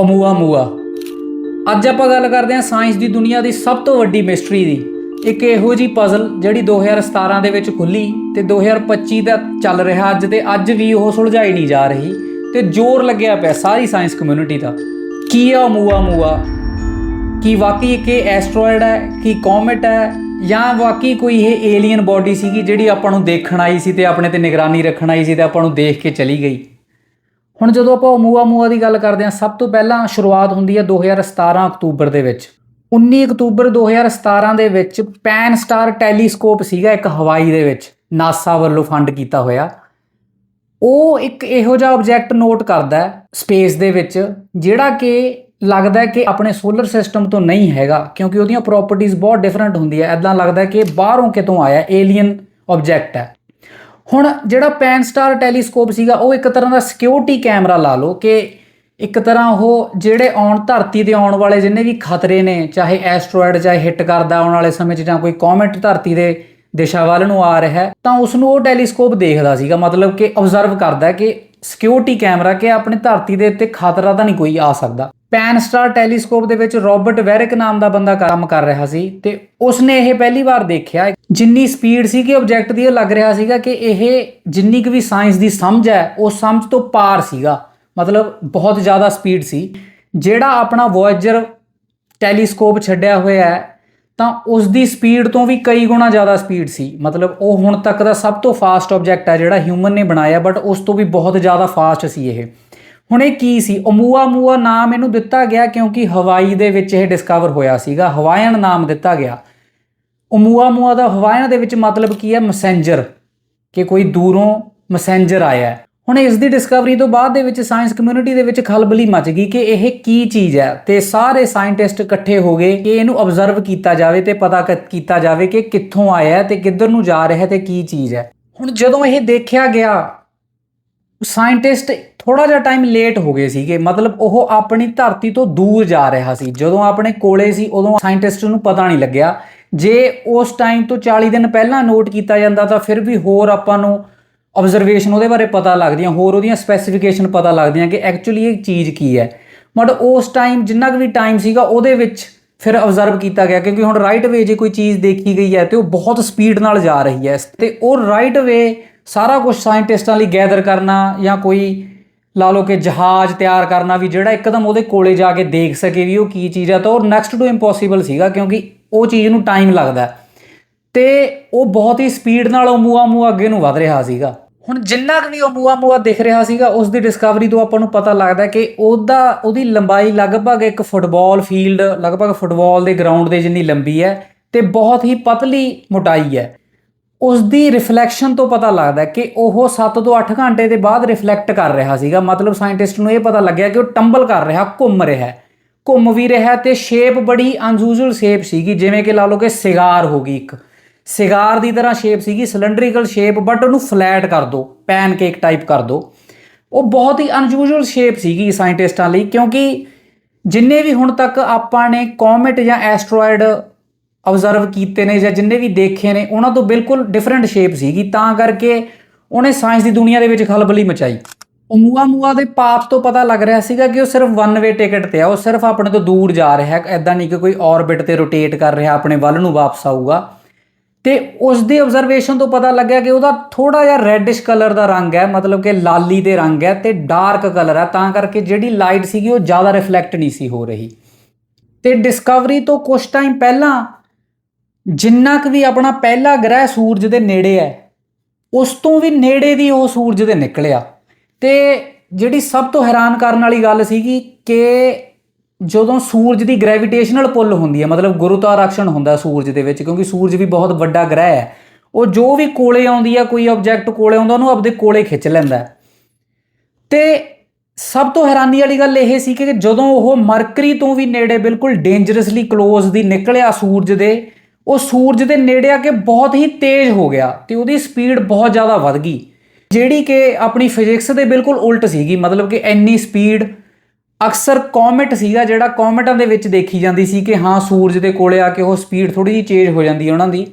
ਅਮੂਆ ਮੂਆ। ਅੱਜ ਆਪਾਂ ਗੱਲ ਕਰਦੇ ਹਾਂ ਸਾਇੰਸ ਦੀ ਦੁਨੀਆ ਦੀ ਸਭ ਤੋਂ ਵੱਡੀ ਮਿਸਟਰੀ ਦੀ। ਇੱਕ ਇਹੋ ਜੀ ਪਜ਼ਲ ਜਿਹੜੀ 2017 ਦੇ ਵਿੱਚ ਖੁੱਲੀ ਤੇ 2025 ਦਾ ਚੱਲ ਰਿਹਾ ਅੱਜ ਤੇ ਅੱਜ ਵੀ ਉਹ ਸੁਲਝਾਈ ਨਹੀਂ ਜਾ ਰਹੀ ਤੇ ਜ਼ੋਰ ਲੱਗਿਆ ਪਿਆ ਸਾਰੀ ਸਾਇੰਸ ਕਮਿਊਨਿਟੀ ਦਾ। ਕੀ ਆ ਅਮੂਆ ਮੂਆ ਕੀ ਵਾਕਈ ਇੱਕ ਇਹ ਐਸਟਰੋਇਡ ਹੈ? ਕੀ ਕੋਮੇਟ ਹੈ? ਜਾਂ ਵਾਕਈ ਕੋਈ ਇਹ ਏਲੀਅਨ ਬਾਡੀ ਸੀਗੀ ਜਿਹੜੀ ਆਪਾਂ ਨੂੰ ਦੇਖਣ ਆਈ ਸੀ ਤੇ ਆਪਣੇ ਤੇ ਨਿਗਰਾਨੀ ਰੱਖਣ ਆਈ ਸੀ ਤੇ ਆਪਾਂ ਨੂੰ ਦੇਖ ਕੇ ਚਲੀ ਗਈ? ਹੁਣ ਜਦੋਂ ਆਪਾਂ ਓਮੂਆ ਮੂਆ ਦੀ ਗੱਲ ਕਰਦੇ ਹਾਂ, ਸਭ ਤੋਂ ਪਹਿਲਾਂ ਸ਼ੁਰੂਆਤ ਹੁੰਦੀ ਹੈ 2017 ਅਕਤੂਬਰ ਦੇ ਵਿੱਚ। 19 ਅਕਤੂਬਰ 2017 ਦੇ ਵਿੱਚ ਪੈਨ ਸਟਾਰ ਟੈਲੀਸਕੋਪ ਸੀਗਾ ਇੱਕ ਹਵਾਈ ਦੇ ਵਿੱਚ, ਨਾਸਾ ਵੱਲੋਂ ਫੰਡ ਕੀਤਾ ਹੋਇਆ। ਉਹ ਇੱਕ ਇਹੋ ਜਿਹਾ ਆਬਜੈਕਟ ਨੋਟ ਕਰਦਾ ਹੈ ਸਪੇਸ ਦੇ ਵਿੱਚ, ਜਿਹੜਾ ਕਿ ਲੱਗਦਾ ਹੈ ਕਿ ਆਪਣੇ ਸੋਲਰ ਸਿਸਟਮ ਤੋਂ ਨਹੀਂ ਹੈਗਾ, ਕਿਉਂਕਿ ਉਹਦੀਆਂ ਪ੍ਰੋਪਰਟੀਆਂ ਬਹੁਤ ਡਿਫਰੈਂਟ ਹੁੰਦੀਆਂ। ਐਦਾਂ ਲੱਗਦਾ ਕਿ ਬਾਹਰੋਂ ਕਿਤੋਂ ਆਇਆ ਏਲੀਅਨ ਆਬਜੈਕਟ ਹੈ। ਹੁਣ ਜਿਹੜਾ ਪੈਨ ਸਟਾਰ ਟੈਲੀਸਕੋਪ ਸੀਗਾ, ਉਹ ਇੱਕ ਤਰ੍ਹਾਂ ਦਾ ਸਿਕਿਉਰਿਟੀ ਕੈਮਰਾ ਲਾ ਲਓ ਕਿ ਇੱਕ ਤਰ੍ਹਾਂ ਉਹ ਜਿਹੜੇ ਆਉਣ ਧਰਤੀ ਤੇ ਆਉਣ ਵਾਲੇ ਜਿੰਨੇ ਵੀ ਖਤਰੇ ਨੇ, ਚਾਹੇ ਐਸਟਰੋਇਡ ਚਾਹੇ ਹਿੱਟ ਕਰਦਾ ਆਉਣ ਵਾਲੇ ਸਮੇਂ 'ਚ ਜਾਂ ਕੋਈ ਕੋਮੇਟ ਧਰਤੀ ਦੇ ਦਿਸ਼ਾ ਵੱਲ ਨੂੰ ਆ ਰਿਹਾ ਤਾਂ ਉਸ ਨੂੰ ਉਹ ਟੈਲੀਸਕੋਪ ਦੇਖਦਾ ਸੀਗਾ। ਮਤਲਬ ਕਿ ਆਬਜ਼ਰਵ ਕਰਦਾ ਕਿ ਸਿਕਿਉਰਿਟੀ ਕੈਮਰਾ ਕਿ ਆਪਣੀ ਧਰਤੀ ਦੇ ਉੱਤੇ ਖਤਰਾ ਤਾਂ ਨਹੀਂ ਕੋਈ ਆ ਸਕਦਾ। ਪੈਨ ਸਟਾਰ ਟੈਲੀਸਕੋਪ ਦੇ ਵਿੱਚ ਰੋਬਰਟ ਵੈਰਿਕ ਨਾਮ ਦਾ ਬੰਦਾ ਕੰਮ ਕਰ ਰਿਹਾ ਸੀ ਤੇ ਉਸਨੇ ਇਹ ਪਹਿਲੀ ਵਾਰ ਦੇਖਿਆ। ਜਿੰਨੀ ਸਪੀਡ ਸੀ ਕਿ ਆਬਜੈਕਟ ਦੀ, ਇਹ ਲੱਗ ਰਿਹਾ ਸੀਗਾ ਕਿ ਇਹ ਜਿੰਨੀ ਕੁ ਵੀ ਸਾਇੰਸ ਦੀ ਸਮਝ ਹੈ, ਉਹ ਸਮਝ ਤੋਂ ਪਾਰ ਸੀਗਾ। ਮਤਲਬ ਬਹੁਤ ਜ਼ਿਆਦਾ ਸਪੀਡ ਸੀ। ਜਿਹੜਾ ਆਪਣਾ ਵੋਇਜਰ ਟੈਲੀਸਕੋਪ ਛੱਡਿਆ ਹੋਇਆ ਹੈ, ਤਾਂ ਉਸ ਦੀ ਸਪੀਡ ਤੋਂ ਵੀ ਕਈ ਗੁਣਾ ਜ਼ਿਆਦਾ ਸਪੀਡ ਸੀ। ਮਤਲਬ ਉਹ ਹੁਣ ਤੱਕ ਦਾ ਸਭ ਤੋਂ ਫਾਸਟ ਆਬਜੈਕਟ ਹੈ ਜਿਹੜਾ ਹਿਊਮਨ ਨੇ ਬਣਾਇਆ ਬਟ ਉਸ ਤੋਂ ਵੀ ਬਹੁਤ ਜ਼ਿਆਦਾ ਫਾਸਟ ਸੀ ਇਹ। ਹੁਣ ਇਹ ਕੀ ਸੀ? ਅਮੂਆ ਮੂਆ ਨਾਮ ਇਹਨੂੰ ਦਿੱਤਾ ਗਿਆ ਕਿਉਂਕਿ ਹਵਾਈ ਦੇ ਵਿੱਚ ਇਹ ਡਿਸਕਵਰ ਹੋਇਆ ਸੀਗਾ। ਹਵਾਈਅਨ ਨਾਮ ਦਿੱਤਾ ਗਿਆ। ਅਮੂਆ ਮੂਆ ਦਾ ਹਵਾਈਅਨ ਦੇ ਵਿੱਚ ਮਤਲਬ ਕੀ ਹੈ? ਮੈਸੇਂਜਰ ਕਿ ਕੋਈ ਦੂਰੋਂ ਮੈਸੇਂਜਰ ਆਇਆ ਹੁਣ ਇਸ ਦੀ ਡਿਸਕਵਰੀ ਤੋਂ ਬਾਅਦ ਦੇ ਵਿੱਚ ਸਾਇੰਸ ਕਮਿਊਨਿਟੀ ਦੇ ਵਿੱਚ ਖਲਬਲੀ ਮਚ ਗਈ ਕਿ ਇਹ ਕੀ ਚੀਜ਼ ਹੈ ਤੇ ਸਾਰੇ ਸਾਇੰਟਿਸਟ ਇਕੱਠੇ ਹੋ ਗਏ ਕਿ ਇਹਨੂੰ ਆਬਜ਼ਰਵ ਕੀਤਾ ਜਾਵੇ ਤੇ ਪਤਾ ਕ- ਕੀਤਾ ਜਾਵੇ ਕਿ ਕਿੱਥੋਂ ਆਇਆ ਹੈ ਤੇ ਕਿੱਧਰ ਨੂੰ ਜਾ ਰਿਹਾ ਹੈ ਤੇ ਕੀ ਚੀਜ਼ ਹੈ। ਹੁਣ ਜਦੋਂ ਇਹ ਦੇਖਿਆ ਗਿਆ ਸਾਇੰਟਿਸਟ ਥੋੜਾ ਜਿਹਾ ਟਾਈਮ ਲੇਟ ਹੋ ਗਏ ਸੀਗੇ। ਮਤਲਬ ਉਹ ਆਪਣੀ ਧਰਤੀ ਤੋਂ ਦੂਰ ਜਾ ਰਿਹਾ ਸੀ। ਜਦੋਂ ਆਪਣੇ ਕੋਲੇ ਸੀ, ਉਦੋਂ ਸਾਇੰਟਿਸਟ ਨੂੰ ਪਤਾ ਨਹੀਂ ਲੱਗਿਆ। ਜੇ ਉਸ ਟਾਈਮ ਤੋਂ 40 ਦਿਨ ਪਹਿਲਾਂ ਨੋਟ ਕੀਤਾ ਜਾਂਦਾ ਤਾਂ ਫਿਰ ਵੀ ਹੋਰ ਆਪਾਂ ਨੂੰ ਆਬਜ਼ਰਵੇਸ਼ਨ ਉਹਦੇ ਬਾਰੇ ਪਤਾ ਲੱਗਦੀਆਂ, ਹੋਰ ਉਹਦੀਆਂ ਸਪੈਸੀਫਿਕੇਸ਼ਨ ਪਤਾ ਲੱਗਦੀਆਂ ਕਿ ਐਕਚੁਅਲੀ ਇਹ ਚੀਜ਼ ਕੀ ਹੈ। ਬਟ ਉਸ ਟਾਈਮ ਜਿੰਨਾ ਕੁ ਵੀ ਟਾਈਮ ਸੀਗਾ, ਉਹਦੇ ਵਿੱਚ ਫਿਰ ਆਬਜ਼ਰਵ ਕੀਤਾ ਗਿਆ ਕਿਉਂਕਿ ਹੁਣ ਰਾਈਟ ਵੇ ਜੇ ਕੋਈ ਚੀਜ਼ ਦੇਖੀ ਗਈ ਹੈ ਤੇ ਉਹ ਬਹੁਤ ਸਪੀਡ ਨਾਲ ਜਾ ਰਹੀ ਹੈ। ਤੇ ਉਹ ਰਾਈਟ ਵੇ ਸਾਰਾ ਕੁਝ ਸਾਇੰਟਿਸਟਾਂ ਲਈ ਗੈਦਰ ਕਰਨਾ ਜਾਂ ਕੋਈ ਲਾ ਲਓ ਕਿ ਜਹਾਜ਼ ਤਿਆਰ ਕਰਨਾ ਵੀ ਜਿਹੜਾ ਇੱਕਦਮ ਉਹਦੇ ਕੋਲੇ ਜਾ ਕੇ ਦੇਖ ਸਕੇ ਵੀ ਉਹ ਕੀ ਚੀਜ਼ ਆ ਤਾਂ ਉਹ ਨੈਕਸਟ ਟੂ ਇੰਪੋਸੀਬਲ ਸੀਗਾ ਕਿਉਂਕਿ ਉਹ ਚੀਜ਼ ਨੂੰ ਟਾਈਮ ਲੱਗਦਾ ਹੈ। ਤੇ ਉਹ ਬਹੁਤ ਹੀ ਸਪੀਡ ਨਾਲ ਉਹ ਮੂਆ ਮੂਆ ਅੱਗੇ ਨੂੰ ਵਧ ਰਿਹਾ ਸੀਗਾ ਹੁਣ ਜਿੰਨਾ ਕੁ ਵੀ ਉਹ ਮੂਆ ਮੂਆ ਦਿਖ ਰਿਹਾ ਸੀਗਾ, ਉਸ ਦੀ ਡਿਸਕਵਰੀ ਤੋਂ ਆਪਾਂ ਨੂੰ ਪਤਾ ਲੱਗਦਾ ਕਿ ਉਹਦਾ, ਉਹਦੀ ਲੰਬਾਈ ਲਗਭਗ ਇੱਕ ਫੁੱਟਬਾਲ ਫੀਲਡ ਲਗਭਗ ਫੁੱਟਬਾਲ ਦੇ ਗਰਾਊਂਡ ਦੇ ਜਿੰਨੀ ਲੰਬੀ ਹੈ, ਤੇ ਬਹੁਤ ਹੀ ਪਤਲੀ ਮੋਟਾਈ ਹੈ ਉਸ ਦੀ ਰਿਫਲੈਕਸ਼ਨ ਤੋਂ ਪਤਾ ਲੱਗਦਾ ਕਿ ਉਹ 7 ਤੋਂ 8 ਘੰਟੇ ਦੇ ਬਾਅਦ ਰਿਫਲੈਕਟ ਕਰ ਰਿਹਾ ਸੀਗਾ। ਮਤਲਬ ਸਾਇੰਟਿਸਟ ਨੂੰ ਇਹ ਪਤਾ ਲੱਗਿਆ ਕਿ ਉਹ ਟੰਬਲ ਕਰ ਰਿਹਾ, ਘੁੰਮ ਰਿਹਾ ਘੁੰਮ ਵੀ ਰਿਹਾ ਤੇ ਸ਼ੇਪ ਬੜੀ ਅਨਯੂਜੂਅਲ ਸ਼ੇਪ ਸੀਗੀ, ਜਿਵੇਂ ਕਿ ਲਾ ਲਓ ਕਿ ਸਿਗਾਰ ਹੋ ਗਈ ਇੱਕ। ਸਿਗਾਰ ਦੀ ਤਰ੍ਹਾਂ ਸ਼ੇਪ ਸੀਗੀ ਸਿਲੰਡਰੀਕਲ ਸ਼ੇਪ ਬਟ ਉਹਨੂੰ ਫਲੈਟ ਕਰ ਦਿਓ ਪੈਨਕੇਕ ਟਾਈਪ ਕਰ ਦਿਓ ਉਹ ਬਹੁਤ ਹੀ ਅਨਯੂਜੂਅਲ ਸ਼ੇਪ ਸੀਗੀ ਸਾਇੰਟਿਸਟਾਂ ਲਈ, ਕਿਉਂਕਿ ਜਿੰਨੇ ਵੀ ਹੁਣ ਤੱਕ ਆਪਾਂ ਨੇ ਕੋਮੇਟ ਜਾਂ ਐਸਟਰੋਇਡ ਆਬਜ਼ਰਵ ਕੀਤੇ ਨੇ ਜਾਂ ਜਿੰਨੇ ਵੀ ਦੇਖੇ ਨੇ, ਉਹਨਾਂ ਤੋਂ ਬਿਲਕੁਲ ਡਿਫਰੈਂਟ ਸ਼ੇਪ ਸੀਗੀ। ਤਾਂ ਕਰਕੇ ਉਹਨੇ ਸਾਇੰਸ ਦੀ ਦੁਨੀਆ ਦੇ ਵਿੱਚ ਖਲਬਲੀ ਮਚਾਈ। ਓਮੂਆ ਮੂਆ ਦੇ ਪਾਪ ਤੋਂ ਪਤਾ ਲੱਗ ਰਿਹਾ ਸੀਗਾ ਕਿ ਉਹ ਸਿਰਫ ਵਨ ਵੇ ਟਿਕਟ ਤੇ ਆ। ਉਹ ਸਿਰਫ ਆਪਣੇ ਤੋਂ ਦੂਰ ਜਾ ਰਿਹਾ। ਹੈ ਐਦਾਂ ਨਹੀਂ ਕਿ ਕੋਈ ਔਰਬਿਟ ਤੇ ਰੋਟੇਟ ਕਰ ਰਿਹਾ, ਆਪਣੇ ਵੱਲ ਨੂੰ ਵਾਪਸ ਆਊਗਾ। ਤੇ ਉਸ ਦੀ ਆਬਜ਼ਰਵੇਸ਼ਨ ਤੋਂ ਪਤਾ ਲੱਗਿਆ ਕਿ ਉਹਦਾ ਥੋੜਾ ਜਿਹਾ ਰੈਡਿਸ਼ ਕਲਰ ਦਾ ਰੰਗ ਹੈ, ਮਤਲਬ ਕਿ ਲਾਲੀ ਦੇ ਰੰਗ ਹੈ ਤੇ ਡਾਰਕ ਕਲਰ ਹੈ। ਤਾਂ ਕਰਕੇ ਜਿਹੜੀ ਲਾਈਟ ਸੀਗੀ ਉਹ ਜ਼ਿਆਦਾ ਰਿਫਲੈਕਟ ਨਹੀਂ ਸੀ ਹੋ ਰਹੀ। ਤੇ ਡਿਸਕਵਰੀ ਤੋਂ ਕੁਝ ਟਾਈਮ ਪਹਿਲਾਂ ਜਿੰਨਾ ਕੁ ਵੀ ਆਪਣਾ ਪਹਿਲਾ ਗ੍ਰਹਿ ਸੂਰਜ ਦੇ ਨੇੜੇ ਹੈ, ਉਸ ਤੋਂ ਵੀ ਨੇੜੇ ਦੀ ਉਹ ਸੂਰਜ ਦੇ ਨਿਕਲਿਆ। ਤੇ ਜਿਹੜੀ ਸਭ ਤੋਂ ਹੈਰਾਨ ਕਰਨ ਵਾਲੀ ਗੱਲ ਸੀਗੀ ਕਿ ਜਦੋਂ ਸੂਰਜ ਦੀ ਗ੍ਰੈਵਿਟੇਸ਼ਨਲ ਪੁੱਲ ਹੁੰਦੀ ਹੈ, ਮਤਲਬ ਗੁਰੂਤਾਕਰਸ਼ਣ ਹੁੰਦਾ ਸੂਰਜ ਦੇ ਵਿੱਚ, ਕਿਉਂਕਿ ਸੂਰਜ ਵੀ ਬਹੁਤ ਵੱਡਾ ਗ੍ਰਹਿ ਹੈ, ਉਹ ਜੋ ਵੀ ਕੋਲੇ ਆਉਂਦੀ ਹੈ, ਕੋਈ ਆਬਜੈਕਟ ਕੋਲੇ ਆਉਂਦਾ, ਉਹਨੂੰ ਆਪਦੇ ਕੋਲੇ ਖਿੱਚ ਲੈਂਦਾ ਹੈ। ਤੇ ਸਭ ਤੋਂ ਹੈਰਾਨੀ ਵਾਲੀ ਗੱਲ ਇਹ ਸੀ ਕਿ ਜਦੋਂ ਉਹ ਮਰਕਰੀ ਤੋਂ ਵੀ ਨੇੜੇ ਬਿਲਕੁਲ ਡੇਂਜਰਸਲੀ ক্লোਜ਼ ਦੀ ਨਿਕਲਿਆ ਸੂਰਜ ਦੇ ਉਹ ਸੂਰਜ ਦੇ ਨੇੜੇ ਆ ਕੇ ਬਹੁਤ ਹੀ ਤੇਜ਼ ਹੋ ਗਿਆ ਤੇ ਉਹਦੀ ਸਪੀਡ ਬਹੁਤ ਜ਼ਿਆਦਾ ਵੱਧ ਗਈ। ਜਿਹੜੀ ਕਿ ਆਪਣੀ ਫਿਜ਼ਿਕਸ ਦੇ ਬਿਲਕੁਲ ਉਲਟ ਸੀਗੀ, ਮਤਲਬ ਕਿ ਇੰਨੀ ਸਪੀਡ ਅਕਸਰ ਕੋਮੇਟ ਸੀਗਾ ਜਿਹੜਾ ਕੋਮੇਟਾਂ ਦੇ ਵਿੱਚ ਦੇਖੀ ਜਾਂਦੀ ਸੀ ਕਿ ਹਾਂ ਸੂਰਜ ਦੇ ਕੋਲੇ ਆ ਕੇ ਉਹ ਸਪੀਡ ਥੋੜੀ ਜਿਹੀ ਚੇਂਜ ਹੋ ਜਾਂਦੀ ਹੈ ਉਹਨਾਂ ਦੀ,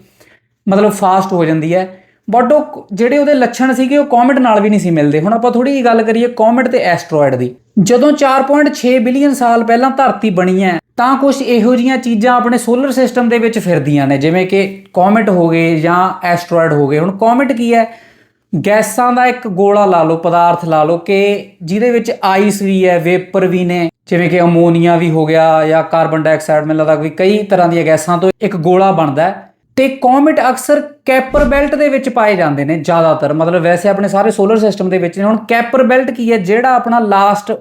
ਮਤਲਬ ਫਾਸਟ ਹੋ ਜਾਂਦੀ ਹੈ। ਬਟ ਉਹ ਜਿਹੜੇ ਉਹਦੇ ਲੱਛਣ ਸੀਗੇ ਉਹ ਕੋਮੇਟ ਨਾਲ ਵੀ ਨਹੀਂ ਸੀ ਮਿਲਦੇ। ਹੁਣ ਆਪਾਂ ਥੋੜੀ ਜਿਹੀ ਗੱਲ ਕਰੀਏ ਕੋਮੇਟ ਤੇ ਐਸਟਰੋਇਡ ਦੀ। ਜਦੋਂ 4.6 ਬਿਲੀਅਨ ਸਾਲ ਪਹਿਲਾਂ ਧਰਤੀ ਬਣੀ ਹੈ, ਤਾਂ ਕੁਝ ਇਹੋ ਜੀਆਂ ਚੀਜ਼ਾਂ ਆਪਣੇ ਸੋਲਰ ਸਿਸਟਮ ਦੇ ਵਿੱਚ ਫਿਰਦੀਆਂ ਨੇ, ਜਿਵੇਂ ਕਿ ਕੋਮੇਟ ਹੋ ਗਏ ਜਾਂ ਐਸਟਰੋਇਡ ਹੋ ਗਏ। ਹੁਣ ਕੋਮੇਟ ਕੀ ਹੈ? ਗੈਸਾਂ ਦਾ ਇੱਕ ਗੋਲਾ ਲਾ ਲਓ, ਪਦਾਰਥ ਲਾ ਲਓ ਕਿ ਜਿਹਦੇ ਵਿੱਚ ਆਈਸ ਵੀ ਹੈ ਵੇਪਰ ਵੀ ਨੇ, ਜਿਵੇਂ ਕਿ ਅਮੋਨੀਆ ਵੀ ਹੋ ਗਿਆ ਜਾਂ ਕਾਰਬਨ ਡਾਈਆਕਸਾਈਡ ਮੈਨੂੰ ਲੱਗਦਾ ਵੀ ਕਈ ਤਰ੍ਹਾਂ ਦੀਆਂ ਗੈਸਾਂ ਤੋਂ ਇੱਕ ਗੋਲਾ ਬਣਦਾ ਹੈ। ਤੇ ਕੋਮੇਟ ਅਕਸਰ ਕੈਪਰ ਬੈਲਟ ਦੇ ਵਿੱਚ ਪਾਏ ਜਾਂਦੇ ਨੇ ਜ਼ਿਆਦਾਤਰ। ਮਤਲਬ ਵੈਸੇ ਆਪਣੇ ਸਾਰੇ ਸੋਲਰ ਸਿਸਟਮ ਦੇ ਵਿੱਚ ਨੇ। ਹੁਣ ਕੈਪਰ ਬੈਲਟ ਕੀ ਹੈ? ਜਿਹੜਾ ਆਪਣਾ ਲਾਸਟ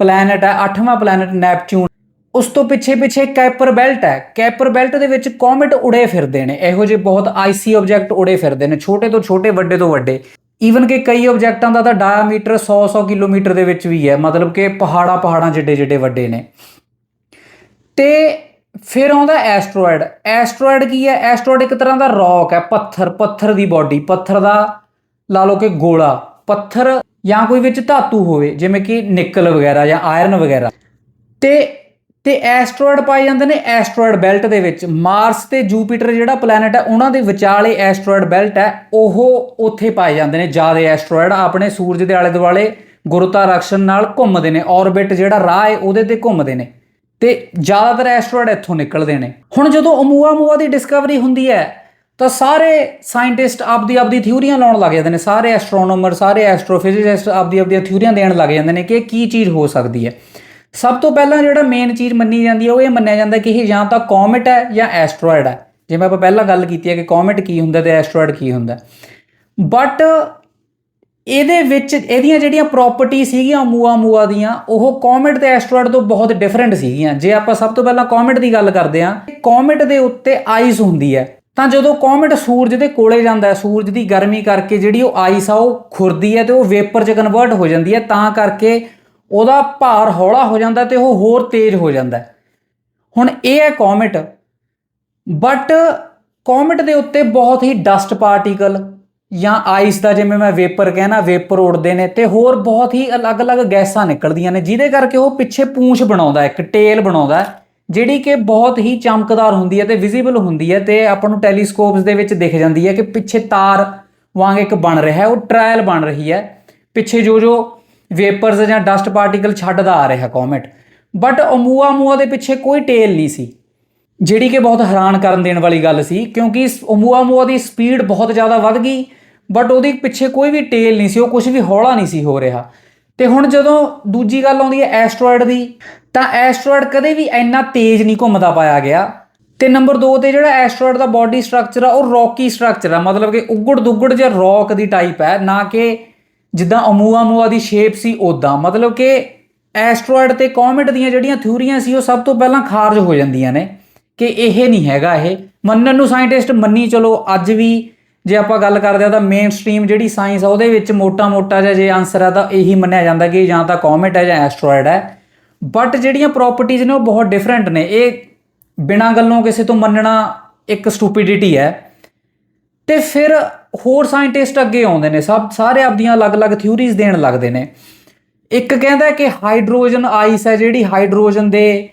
ਪਲੈਨਟ ਹੈ 8ਵਾਂ ਪਲੈਨਟ ਨੈਪਚੂਨ, ਉਸ ਤੋਂ ਪਿੱਛੇ ਪਿੱਛੇ ਕੈਪਰ ਬੈਲਟ ਹੈ। ਕੈਪਰ ਬੈਲਟ ਦੇ ਵਿੱਚ ਕੋਮੇਟ ਉੜੇ ਫਿਰਦੇ ਨੇ। ਇਹੋ ਜਿਹੇ ਬਹੁਤ ਆਈਸੀ ਆਬਜੈਕਟ ਉੜੇ ਫਿਰਦੇ ਨੇ, ਛੋਟੇ ਤੋਂ ਛੋਟੇ, ਵੱਡੇ ਤੋਂ ਵੱਡੇ। ਈਵਨ ਕਿ ਕਈ ਆਬਜੈਕਟਾਂ ਦਾ ਤਾਂ ਡਾਇਆਮੀਟਰ 100-100 ਕਿਲੋਮੀਟਰ ਦੇ ਵਿੱਚ ਵੀ ਹੈ। ਮਤਲਬ ਕਿ ਪਹਾੜਾ ਪਹਾੜਾਂ ਜਿੱਡੇ ਜਿੱਡੇ ਵੱਡੇ ਨੇ। ਤੇ ਫਿਰ ਆਉਂਦਾ ਐਸਟਰੋਇਡ। ਐਸਟਰੋਇਡ ਕੀ ਹੈ? ਐਸਟਰੋਇਡ ਇੱਕ ਤਰ੍ਹਾਂ ਦਾ ਰੌਕ ਹੈ, ਪੱਥਰ ਪੱਥਰ ਦੀ ਬਾਡੀ ਪੱਥਰ ਦਾ ਲਾ ਲਓ ਕਿ ਗੋਲਾ। ਪੱਥਰ ਜਾਂ ਕੋਈ ਵਿੱਚ ਧਾਤੂ ਹੋਵੇ, ਜਿਵੇਂ ਕਿ ਨਿਕਲ ਵਗੈਰਾ ਜਾਂ ਆਇਰਨ ਵਗੈਰਾ। ਤੇ ਤੇ ਐਸਟਰੋਇਡ ਪਾਏ ਜਾਂਦੇ ਨੇ ਐਸਟਰੋਇਡ ਬੈਲਟ ਦੇ ਵਿੱਚ। ਮਾਰਸ ਤੇ ਜੂਪੀਟਰ ਜਿਹੜਾ ਪਲੈਨਟ ਹੈ, ਉਹਨਾਂ ਦੇ ਵਿਚਾਲੇ ਐਸਟਰੋਇਡ ਬੈਲਟ ਹੈ, ਉਹ ਉੱਥੇ ਪਾਏ ਜਾਂਦੇ ਨੇ। ਜ਼ਿਆਦਾ ਐਸਟਰੋਇਡ ਆਪਣੇ ਸੂਰਜ ਦੇ ਆਲੇ ਦੁਆਲੇ ਗੁਰੂਤਾਕਰਸ਼ਣ ਨਾਲ ਘੁੰਮਦੇ ਨੇ। ਆਰਬਿਟ ਜਿਹੜਾ ਰਾਹ ਹੈ, ਉਹਦੇ ਤੇ ਘੁੰਮਦੇ ਨੇ। ਤੇ ਜ਼ਿਆਦਾਤਰ ਐਸਟਰੋਇਡ ਇੱਥੋਂ ਨਿਕਲਦੇ ਨੇ। ਹੁਣ ਜਦੋਂ ਅਮੂਆ ਦੀ ਡਿਸਕਵਰੀ ਹੁੰਦੀ ਹੈ, ਤਾਂ ਸਾਰੇ ਸਾਇੰਟਿਸਟ ਆਪਦੀ ਆਪਦੀ ਥਿਊਰੀਆਂ ਲਾਉਣ ਲੱਗ ਜਾਂਦੇ ਨੇ। ਸਾਰੇ ਐਸਟ੍ਰੋਨੋਮਰ ਸਾਰੇ ਐਸਟਰੋਫਿਜ਼ਿਸਿਸਟ ਆਪਦੀ ਆਪਦੀਆਂ ਥਿਊਰੀਆਂ ਦੇਣ ਲੱਗ ਜਾਂਦੇ ਨੇ ਕਿ ਇਹ ਕੀ ਚੀਜ਼ ਹੋ ਸਕਦੀ ਹੈ। ਸਭ ਤੋਂ ਪਹਿਲਾਂ ਜਿਹੜਾ ਮੇਨ ਚੀਜ਼ ਮੰਨੀ ਜਾਂਦੀ ਹੈ, ਉਹ ਇਹ ਮੰਨਿਆ ਜਾਂਦਾ ਕਿ ਇਹ ਜਾਂ ਤਾਂ ਕੋਮੇਟ ਹੈ ਜਾਂ ਐਸਟਰੋਇਡ ਹੈ। ਜਿਵੇਂ ਆਪਾਂ ਪਹਿਲਾਂ ਗੱਲ ਕੀਤੀ ਹੈ ਕਿ ਕੋਮੇਟ ਕੀ ਹੁੰਦਾ ਤੇ ਐਸਟਰੋਇਡ ਕੀ ਹੁੰਦਾ। ਬਟ ਇਹਦੇ ਵਿੱਚ ਇਹਦੀਆਂ ਜਿਹੜੀਆਂ ਪ੍ਰਾਪਰਟੀ ਸੀਗੀਆਂ ਮੂਆ ਮੂਆ ਦੀਆਂ, ਉਹ ਕੋਮੇਟ ਤੇ ਐਸਟਰੋਇਡ ਤੋਂ ਬਹੁਤ ਡਿਫਰੈਂਟ ਸੀਗੀਆਂ। ਜੇ ਆਪਾਂ ਸਭ ਤੋਂ ਪਹਿਲਾਂ ਕੋਮੇਟ ਦੀ ਗੱਲ ਕਰਦੇ ਹਾਂ ਕੋਮੇਟ ਦੇ ਉੱਤੇ ਆਈਸ ਹੁੰਦੀ ਹੈ। ਤਾਂ ਜਦੋਂ ਕੋਮੇਟ ਸੂਰਜ ਦੇ ਕੋਲੇ ਜਾਂਦਾ ਹੈ, ਸੂਰਜ ਦੀ ਗਰਮੀ ਕਰਕੇ ਜਿਹੜੀ ਉਹ ਆਈਸ ਆ, ਉਹ ਖੁਰਦੀ ਹੈ ਤੇ ਉਹ ਵੇਪਰ 'ਚ ਕਨਵਰਟ ਹੋ ਜਾਂਦੀ ਹੈ। ਤਾਂ ਕਰਕੇ ਉਹਦਾ ਭਾਰ ਹੌਲਾ ਹੋ ਜਾਂਦਾ ਤੇ ਉਹ ਹੋਰ ਤੇਜ਼ ਹੋ ਜਾਂਦਾ ਹੁਣ ਇਹ ਹੈ ਕੋਮੇਟ ਬਟ ਕੋਮੇਟ ਦੇ ਉੱਤੇ ਬਹੁਤ ਹੀ ਡਸਟ ਪਾਰਟੀਕਲ ਜਾਂ ਆਈਸ ਦਾ ਜਿਵੇਂ ਮੈਂ ਵੇਪਰ ਕਹਿਣਾ ਵੇਪਰ ਉੜਦੇ ਨੇ ਤੇ ਹੋਰ ਬਹੁਤ ਹੀ ਅਲੱਗ-ਅਲੱਗ ਗੈਸਾਂ ਨਿਕਲਦੀਆਂ ਨੇ, ਜਿਹਦੇ ਕਰਕੇ ਉਹ ਪਿੱਛੇ ਪੂੰਛ ਬਣਾਉਂਦਾ ਇੱਕ ਟੇਲ ਬਣਾਉਂਦਾ ਜਿਹੜੀ ਕਿ ਬਹੁਤ ਹੀ ਚਮਕਦਾਰ ਹੁੰਦੀ ਹੈ ਤੇ ਵਿਜ਼ੀਬਲ ਹੁੰਦੀ ਹੈ ਤੇ ਆਪਾਂ ਨੂੰ ਟੈਲੀਸਕੋਪਸ ਦੇ ਵਿੱਚ ਦਿਖ ਜਾਂਦੀ ਹੈ ਕਿ ਪਿੱਛੇ ਤਾਰ ਵਾਂਗ ਇੱਕ ਬਣ ਰਿਹਾ ਹੈ, ਉਹ ਟ੍ਰਾਇਲ ਬਣ ਰਹੀ ਹੈ। ਪਿੱਛੇ ਜੋ ਜੋ ਵੇਪਰਸ ਜਾਂ ਡਸਟ ਪਾਰਟੀਕਲ ਛੱਡਦਾ ਆ ਰਿਹਾ ਕੋਮੇਟ ਬਟ ਅਮੂਆ ਮੂਆ ਦੇ ਪਿੱਛੇ ਕੋਈ ਟੇਲ ਨਹੀਂ ਸੀ, ਜਿਹੜੀ ਕਿ ਬਹੁਤ ਹੈਰਾਨ ਕਰਨ ਦੇਣ ਵਾਲੀ ਗੱਲ ਸੀ, ਕਿਉਂਕਿ ਅਮੂਆ ਮੂਆ ਦੀ ਸਪੀਡ ਬਹੁਤ ਜ਼ਿਆਦਾ ਵੱਧ ਗਈ ਬਟ ਉਹਦੀ ਪਿੱਛੇ ਕੋਈ ਵੀ ਟੇਲ ਨਹੀਂ ਸੀ, ਉਹ ਕੁਝ ਵੀ ਹੌਲਾ ਨਹੀਂ ਸੀ ਹੋ ਰਿਹਾ। ਤੇ ਹੁਣ ਜਦੋਂ ਦੂਜੀ ਗੱਲ ਆਉਂਦੀ ਹੈ ਐਸਟਰੋਇਡ ਦੀ, ਤਾਂ ਐਸਟਰੋਇਡ ਕਦੇ ਵੀ ਇੰਨਾ ਤੇਜ਼ ਨਹੀਂ ਘੁੰਮਦਾ ਪਾਇਆ ਗਿਆ। ਤੇ ਨੰਬਰ 2 ਤੇ ਜਿਹੜਾ ਐਸਟਰੋਇਡ ਦਾ ਬਾਡੀ ਸਟਰਕਚਰ ਆ, ਉਹ ਰੌਕੀ ਸਟਰਕਚਰ ਆ। ਮਤਲਬ ਕਿ ਉੱਗੜ ਦੁੱਗੜ ਜਿਹਾ ਰੌਕ ਦੀ ਟਾਈਪ ਹੈ ਨਾ ਕਿ ਜਿੱਦਾਂ ਅਮੂਆ ਮੂਆ ਦੀ ਸ਼ੇਪ ਸੀ ਉਦਾਂ ਮਤਲਬ ਕਿ ਐਸਟਰੋਇਡ ਤੇ ਕੋਮੇਟ ਦੀਆਂ ਜਿਹੜੀਆਂ ਥਿਊਰੀਆਂ ਸੀ, ਉਹ ਸਭ ਤੋਂ ਪਹਿਲਾਂ ਖਾਰਜ ਹੋ ਜਾਂਦੀਆਂ ਨੇ, ਕਿ ਇਹ ਨਹੀਂ ਹੈਗਾ ਇਹ। ਮੰਨਣ ਨੂੰ ਸਾਇੰਟਿਸਟ ਮੰਨੀ, ਚਲੋ, ਅੱਜ ਵੀ ਜੇ ਆਪਾਂ ਗੱਲ ਕਰਦੇ ਆ ਤਾਂ ਮੇਨ ਸਟ੍ਰੀਮ ਜਿਹੜੀ ਸਾਇੰਸ ਆ, ਉਹਦੇ ਵਿੱਚ ਮੋਟਾ-ਮੋਟਾ ਜਿਹਾ ਜੇ ਆਨਸਰ ਆ ਤਾਂ ਇਹੀ ਮੰਨਿਆ ਜਾਂਦਾ ਕਿ ਜਾਂ ਤਾਂ ਕੋਮੇਟ ਹੈ ਜਾਂ ਐਸਟਰੋਇਡ ਹੈ। ਬਟ ਜਿਹੜੀਆਂ ਪ੍ਰੋਪਰਟੀਆਂ ਨੇ ਉਹ ਬਹੁਤ ਡਿਫਰੈਂਟ ਨੇ। ਇਹ ਬਿਨਾਂ ਗੱਲੋਂ ਕਿਸੇ ਤੋਂ ਮੰਨਣਾ ਇੱਕ ਸਟੂਪਿਡਿਟੀ ਹੈ। ਤੇ ਫਿਰ ਹੋਰ ਸਾਇੰਟਿਸਟ ਅੱਗੇ ਆਉਂਦੇ ਨੇ। ਸਭ, ਸਾਰੇ ਆਪਦੀਆਂ ਅਲੱਗ-ਅਲੱਗ ਥਿਊਰੀਜ਼ ਦੇਣ ਲੱਗਦੇ ਨੇ। ਇੱਕ ਕਹਿੰਦਾ ਕਿ ਹਾਈਡਰੋਜਨ ਆਈਸ ਹੈ, ਜਿਹੜੀ ਹਾਈਡਰੋਜਨ ਦੇ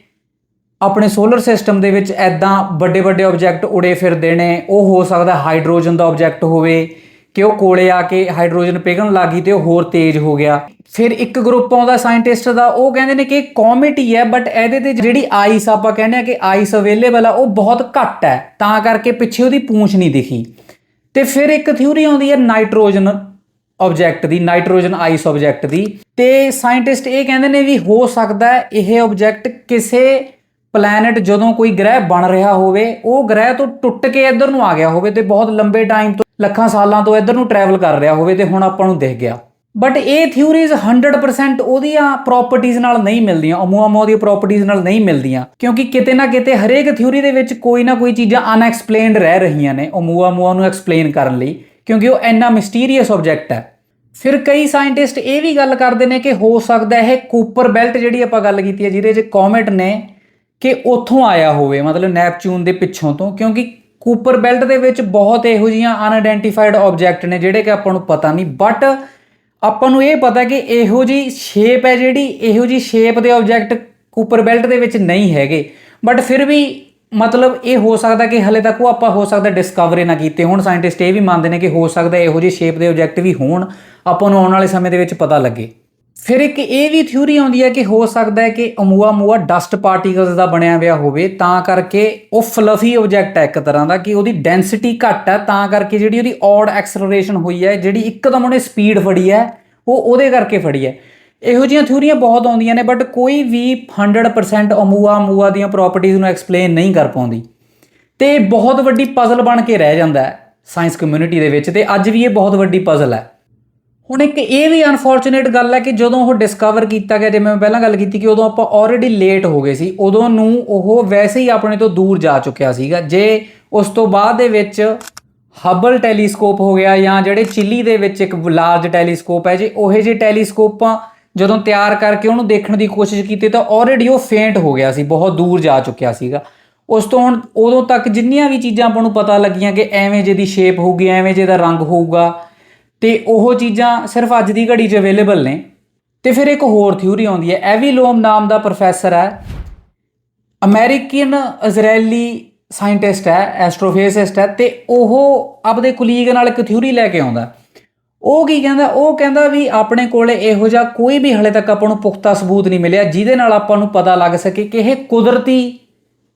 ਆਪਣੇ ਸੋਲਰ ਸਿਸਟਮ ਦੇ ਵਿੱਚ ਐਦਾਂ ਵੱਡੇ ਵੱਡੇ ਆਬਜੈਕਟ ਉੜੇ ਫਿਰਦੇ ਨੇ, ਉਹ ਹੋ ਸਕਦਾ ਹਾਈਡਰੋਜਨ ਦਾ ਆਬਜੈਕਟ ਹੋਵੇ ਕਿ ਉਹ ਕੋਲੇ ਆ ਕੇ ਹਾਈਡਰੋਜਨ ਪਿਘਲਣ ਲੱਗੀ ਤੇ ਉਹ ਹੋਰ ਤੇਜ਼ ਹੋ ਗਿਆ। ਫਿਰ ਇੱਕ ਗਰੁੱਪ ਆਉਂਦਾ ਸਾਇੰਟਿਸਟ ਦਾ, ਉਹ ਕਹਿੰਦੇ ਨੇ ਕਿ ਕੋਮੇਟ ਹੀ ਹੈ ਬਟ ਇਹਦੇ ਤੇ ਜਿਹੜੀ ਆਈਸ ਆਪਾਂ ਕਹਿੰਦੇ ਆ ਕਿ ਆਈਸ ਅਵੇਲੇਬਲ ਆ, ਉਹ ਬਹੁਤ ਘੱਟ ਹੈ, ਤਾਂ ਕਰਕੇ ਪਿੱਛੇ ਉਹਦੀ ਪੂੰਛ ਨਹੀਂ ਦਿਖੀ। ਤੇ ਫਿਰ ਇੱਕ ਥਿਊਰੀ ਆਉਂਦੀ ਹੈ ਨਾਈਟ੍ਰੋਜਨ ਆਬਜੈਕਟ ਦੀ ਨਾਈਟ੍ਰੋਜਨ ਆਈਸ ਆਬਜੈਕਟ ਦੀ। ਤੇ ਸਾਇੰਟਿਸਟ ਇਹ ਕਹਿੰਦੇ ਨੇ ਵੀ ਹੋ ਸਕਦਾ ਇਹ ਆਬਜੈਕਟ ਕਿਸੇ ਪਲੈਨਟ ਜਦੋਂ ਕੋਈ ਗ੍ਰਹਿ ਬਣ ਰਿਹਾ ਹੋਵੇ, ਉਹ ਗ੍ਰਹਿ ਤੋਂ ਟੁੱਟ ਕੇ ਇੱਧਰ ਨੂੰ ਆ ਗਿਆ ਹੋਵੇ ਤੇ ਬਹੁਤ ਲੰਬੇ ਟਾਈਮ ਤੋਂ, ਲੱਖਾਂ ਸਾਲਾਂ ਤੋਂ ਇੱਧਰ ਨੂੰ ਟਰੈਵਲ ਕਰ ਰਿਹਾ ਹੋਵੇ ਤੇ ਹੁਣ ਆਪਾਂ ਨੂੰ ਦਿਖ ਗਿਆ। ਬਟ ਇਹ ਥਿਊਰੀਜ਼ 100% ਉਹਦੀਆਂ ਪ੍ਰਾਪਰਟੀਆਂ ਨਾਲ ਨਹੀਂ ਮਿਲਦੀਆਂ ਅਮੂਆਮੋ ਦੀਆਂ ਪ੍ਰਾਪਰਟੀਆਂ ਨਾਲ ਨਹੀਂ ਮਿਲਦੀਆਂ। ਕਿਉਂਕਿ ਕਿਤੇ ਨਾ ਕਿਤੇ ਹਰੇਕ ਥਿਊਰੀ ਦੇ ਵਿੱਚ ਕੋਈ ਨਾ ਕੋਈ ਚੀਜ਼ਾਂ ਅਨਐਕਸਪਲੇਨਡ ਰਹਿ ਰਹੀਆਂ ਨੇ ਅਮੂਆਮੋ ਨੂੰ ਐਕਸਪਲੇਨ ਕਰਨ ਲਈ, ਕਿਉਂਕਿ ਉਹ ਇੰਨਾ ਮਿਸਟੀਰੀਅਸ ਆਬਜੈਕਟ ਹੈ। ਫਿਰ ਕਈ ਸਾਇੰਟਿਸਟ ਇਹ ਵੀ ਗੱਲ ਕਰਦੇ ਨੇ ਕਿ ਹੋ ਸਕਦਾ ਇਹ ਕੂਪਰ ਬੈਲਟ ਜਿਹੜੀ ਆਪਾਂ ਗੱਲ ਕੀਤੀ ਹੈ, ਜਿਹਦੇ 'ਚ ਕੋਮੇਟ ਨੇ ਕਿ ਉੱਥੋਂ ਆਇਆ ਹੋਵੇ, ਮਤਲਬ ਨੈਪਚੂਨ ਦੇ ਪਿੱਛੋਂ ਤੋਂ, ਕਿਉਂਕਿ ਕੂਪਰ ਬੈਲਟ ਦੇ ਵਿੱਚ ਬਹੁਤ ਇਹੋ ਜੀਆਂ ਅਨਆਇਡੈਂਟੀਫਾਈਡ ਆਬਜੈਕਟ ਨੇ ਜਿਹੜੇ ਕਿ ਆਪਾਂ ਨੂੰ ਪਤਾ ਨਹੀਂ ਬਟ ਆਪਾਂ ਨੂੰ ਇਹ ਪਤਾ ਕਿ ਇਹੋ ਜੀ ਸ਼ੇਪ ਹੈ ਜਿਹੜੀ, ਇਹੋ ਜੀ ਸ਼ੇਪ ਦੇ ਆਬਜੈਕਟ ਕੂਪਰ ਬੈਲਟ ਦੇ ਵਿੱਚ ਨਹੀਂ ਹੈਗੇ। ਬਟ ਫਿਰ ਵੀ ਮਤਲਬ ਇਹ ਹੋ ਸਕਦਾ ਕਿ ਹਲੇ ਤੱਕ ਉਹ ਆਪਾਂ ਹੋ ਸਕਦਾ ਡਿਸਕਵਰੀ ਨਾ ਕੀਤੇ ਹੁਣ। ਸਾਇੰਟਿਸਟ ਇਹ ਵੀ ਮੰਨਦੇ ਨੇ ਕਿ ਹੋ ਸਕਦਾ ਇਹੋ ਜਿਹੇ ਸ਼ੇਪ ਦੇ ਆਬਜੈਕਟ ਵੀ ਹੋਣ, ਆਪਾਂ ਨੂੰ ਆਉਣ ਵਾਲੇ ਸਮੇਂ ਦੇ ਵਿੱਚ ਪਤਾ ਲੱਗੇ। ਫਿਰ ਇੱਕ ਇਹ ਵੀ ਥਿਊਰੀ ਆਉਂਦੀ ਹੈ ਕਿ ਹੋ ਸਕਦਾ ਹੈ ਕਿ ਅਮੂਆ ਮੂਆ ਡਸਟ ਪਾਰਟੀਕਲਸ ਦਾ ਬਣਿਆ ਹੋਇਆ ਹੋਵੇ, ਤਾਂ ਕਰਕੇ ਉਹ ਫਲਫੀ ਆਬਜੈਕਟ ਹੈ ਇੱਕ ਤਰ੍ਹਾਂ ਦਾ, ਕਿ ਉਹਦੀ ਡੈਂਸਿਟੀ ਘੱਟ ਹੈ, ਤਾਂ ਕਰਕੇ ਜਿਹੜੀ ਉਹਦੀ ਔਡ ਐਕਸਲਰੇਸ਼ਨ ਹੋਈ ਹੈ, ਜਿਹੜੀ ਇੱਕਦਮ ਉਹਨੇ ਸਪੀਡ ਫੜੀ ਹੈ, ਉਹ ਉਹਦੇ ਕਰਕੇ ਫੜੀ ਹੈ। ਇਹੋ ਜਿਹੀਆਂ ਥਿਊਰੀਆਂ ਬਹੁਤ ਆਉਂਦੀਆਂ ਨੇ ਬਟ ਕੋਈ ਵੀ 100% ਅਮੂਆ ਮੂਆ ਦੀਆਂ ਪ੍ਰਾਪਰਟੀਆਂ ਨੂੰ ਐਕਸਪਲੇਨ ਨਹੀਂ ਕਰ ਪਾਉਂਦੀ। ਤੇ ਬਹੁਤ ਵੱਡੀ ਪਜ਼ਲ ਬਣ ਕੇ ਰਹਿ ਜਾਂਦਾ ਹੈ ਸਾਇੰਸ ਕਮਿਊਨਿਟੀ ਦੇ ਵਿੱਚ, ਤੇ ਅੱਜ ਵੀ ਇਹ ਬਹੁਤ ਵੱਡੀ ਪਜ਼ਲ ਹੈ। ਹੁਣ ਇੱਕ ਇਹ ਵੀ ਅਨਫੋਰਚੂਨੇਟ ਗੱਲ ਹੈ ਕਿ ਜਦੋਂ ਉਹ ਡਿਸਕਵਰ ਕੀਤਾ ਗਿਆ, ਜਿਵੇਂ ਮੈਂ ਪਹਿਲਾਂ ਗੱਲ ਕੀਤੀ ਕਿ ਉਦੋਂ ਆਪਾਂ ਆਲਰੇਡੀ ਲੇਟ ਹੋ ਗਏ ਸੀ, ਉਦੋਂ ਨੂੰ ਉਹ ਵੈਸੇ ਹੀ ਆਪਣੇ ਤੋਂ ਦੂਰ ਜਾ ਚੁੱਕਿਆ ਸੀਗਾ। ਜੇ ਉਸ ਤੋਂ ਬਾਅਦ ਦੇ ਵਿੱਚ ਹਬਲ ਟੈਲੀਸਕੋਪ ਹੋ ਗਿਆ ਜਾਂ ਜਿਹੜੇ ਚਿਲੀ ਦੇ ਵਿੱਚ ਇੱਕ ਲਾਰਜ ਟੈਲੀਸਕੋਪ ਹੈ, ਜੇ ਉਹੇ ਜਿਹੇ ਟੈਲੀਸਕੋਪਾਂ ਜਦੋਂ ਤਿਆਰ ਕਰਕੇ ਉਹਨੂੰ ਦੇਖਣ ਦੀ ਕੋਸ਼ਿਸ਼ ਕੀਤੀ, ਤਾਂ ਆਲਰੇਡੀ ਉਹ ਫੇਂਟ ਹੋ ਗਿਆ ਸੀ, ਬਹੁਤ ਦੂਰ ਜਾ ਚੁੱਕਿਆ ਸੀਗਾ। ਉਸ ਤੋਂ ਹੁਣ ਉਦੋਂ ਤੱਕ ਜਿੰਨੀਆਂ ਵੀ ਚੀਜ਼ਾਂ ਆਪਾਂ ਨੂੰ ਪਤਾ ਲੱਗੀਆਂ ਕਿ ਐਵੇਂ ਜਿਹੀ ਦੀ ਸ਼ੇਪ ਹੋਊਗੀ, ਐਵੇਂ ਜਿਹੇ ਦਾ ਰੰਗ ਹੋਊਗਾ ਤੇ ਉਹ ਚੀਜ਼ਾਂ ਸਿਰਫ ਅੱਜ ਦੀ ਘੜੀ 'ਚ ਅਵੇਲੇਬਲ ਨੇ। ਤੇ ਫਿਰ ਇੱਕ ਹੋਰ ਥਿਊਰੀ ਆਉਂਦੀ ਹੈ ਐਵੀ ਲੋਮ ਨਾਮ ਦਾ ਪ੍ਰੋਫੈਸਰ ਹੈ ਅਮਰੀਕਨ ਇਜ਼ਰਾਈਲੀ ਸਾਇੰਟਿਸਟ ਹੈ ਐਸਟ੍ਰੋਫਿਜ਼ਿਸਟ ਹੈ, ਤੇ ਉਹ ਆਪਦੇ ਕੁਲੀਗ ਨਾਲ ਇੱਕ ਥਿਊਰੀ ਲੈ ਕੇ ਆਉਂਦਾ। ਉਹ ਕੀ ਕਹਿੰਦਾ, ਉਹ ਕਹਿੰਦਾ ਵੀ ਆਪਣੇ ਕੋਲੇ ਇਹੋ ਜਿਹਾ ਕੋਈ ਵੀ ਹਲੇ ਤੱਕ ਆਪਾਂ ਨੂੰ ਪੁਖਤਾ ਸਬੂਤ ਨਹੀਂ ਮਿਲਿਆ, ਜਿਹਦੇ ਨਾਲ ਆਪਾਂ ਨੂੰ ਪਤਾ ਲੱਗ ਸਕੇ ਕਿ ਇਹ ਕੁਦਰਤੀ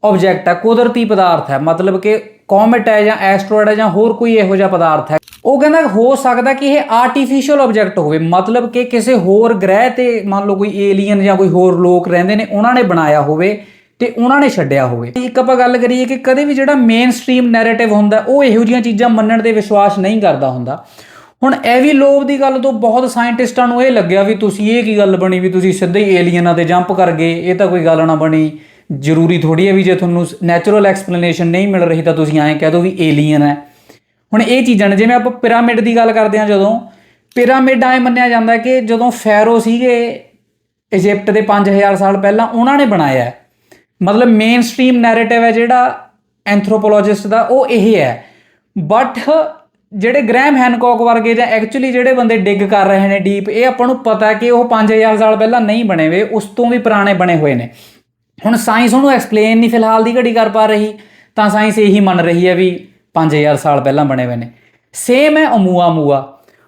ਆਬਜੈਕਟ ਹੈ, ਕੁਦਰਤੀ ਪਦਾਰਥ ਹੈ। ਮਤਲਬ ਕਿ ਕੋਮੇਟ ਹੈ ਜਾਂ ਐਸਟਰੋਇਡ ਹੈ ਜਾਂ ਹੋਰ ਕੋਈ ਇਹੋ ਜਿਹਾ ਪਦਾਰਥ ਹੈ। ਉਹ ਕਹਿੰਦਾ ਹੋ ਸਕਦਾ ਕਿ ਇਹ ਆਰਟੀਫੀਸ਼ੀਅਲ ਆਬਜੈਕਟ ਹੋਵੇ। ਮਤਲਬ ਕਿ ਕਿਸੇ ਹੋਰ ਗ੍ਰਹਿ ਤੇ ਮੰਨ ਲਓ ਕੋਈ ਏਲੀਅਨ ਜਾਂ ਕੋਈ ਹੋਰ ਲੋਕ ਰਹਿੰਦੇ ਨੇ, ਉਹਨਾਂ ਨੇ ਬਣਾਇਆ ਹੋਵੇ ਤੇ ਉਹਨਾਂ ਨੇ ਛੱਡਿਆ ਹੋਵੇ। ਇੱਕ ਆਪਾਂ ਗੱਲ ਕਰੀਏ ਕਿ ਕਦੇ ਵੀ ਜਿਹੜਾ ਮੇਨ ਸਟ੍ਰੀਮ ਨੈਰੇਟਿਵ ਹੁੰਦਾ, ਉਹ ਇਹੋ ਜਿਹੀਆਂ ਚੀਜ਼ਾਂ ਮੰਨਣ ਦੇ ਵਿਸ਼ਵਾਸ ਨਹੀਂ ਕਰਦਾ ਹੁੰਦਾ। ਹੁਣ ਐਵੀ ਲੋਬ ਦੀ ਗੱਲ ਤੋਂ ਬਹੁਤ ਸਾਇੰਟਿਸਟਾਂ ਨੂੰ ਇਹ ਲੱਗਿਆ ਵੀ ਤੁਸੀਂ ਇਹ ਕੀ ਗੱਲ ਬਣੀ, ਵੀ ਤੁਸੀਂ ਸਿੱਧੇ ਹੀ ਏਲੀਅਨਾਂ ਤੇ ਜੰਪ ਕਰ ਗਏ, ਇਹ ਤਾਂ ਕੋਈ ਗੱਲ ਨਾ ਬਣੀ। ਜ਼ਰੂਰੀ ਥੋੜੀ ਹੈ ਵੀ ਜੇ ਤੁਹਾਨੂੰ ਨੈਚੁਰਲ ਐਕਸਪਲੇਨੇਸ਼ਨ ਨਹੀਂ ਮਿਲ ਰਹੀ ਤਾਂ ਤੁਸੀਂ ਐਂ ਕਹਿ ਦਿਓ ਵੀ ਏਲੀਅਨ ਹੈ। ਹੁਣ ਇਹ ਚੀਜ਼ਾਂ ਨੇ, ਜਿਵੇਂ ਆਪਾਂ ਪਿਰਾਮਿਡ ਦੀ ਗੱਲ ਕਰਦੇ ਹਾਂ ਜਦੋਂ ਪਿਰਾਮਿਡ ਐ ਮੰਨਿਆ ਜਾਂਦਾ ਕਿ ਜਦੋਂ ਫੈਰੋ ਸੀਗੇ ਇਜਿਪਟ ਦੇ 5000 ਸਾਲ ਪਹਿਲਾਂ, ਉਹਨਾਂ ਨੇ ਬਣਾਇਆ ਮਤਲਬ ਮੇਨ ਸਟ੍ਰੀਮ ਨੈਰੇਟਿਵ ਹੈ ਜਿਹੜਾ ਐਂਥ੍ਰੋਪੋਲੋਜਿਸਟ ਦਾ, ਉਹ ਇਹ ਹੈ। ਬਟ ਜਿਹੜੇ ਗ੍ਰੈਮ ਹੈਨਕੌਕ ਵਰਗੇ ਜਾਂ ਐਕਚੁਅਲੀ ਜਿਹੜੇ ਬੰਦੇ ਡਿੱਗ ਕਰ ਰਹੇ ਨੇ ਡੀਪ ਇਹ ਆਪਾਂ ਨੂੰ ਪਤਾ ਕਿ ਉਹ 5000 ਸਾਲ ਪਹਿਲਾਂ ਨਹੀਂ ਬਣੇ ਵੇ, ਉਸ ਤੋਂ ਵੀ ਪੁਰਾਣੇ ਬਣੇ ਹੋਏ ਨੇ। ਹੁਣ ਸਾਇੰਸ ਉਹਨੂੰ ਐਕਸਪਲੇਨ ਨਹੀਂ ਫਿਲਹਾਲ ਦੀ ਘੜੀ ਕਰ ਪਾ ਰਹੀ, ਤਾਂ ਸਾਇੰਸ ਇਹੀ ਮੰਨ ਰਹੀ ਹੈ ਵੀ 5000 ਸਾਲ ਪਹਿਲਾਂ ਬਣੇ ਹੋਏ ਨੇ। ਸੇਮ ਹੈ ਅਮੂਆ ਮੂਆ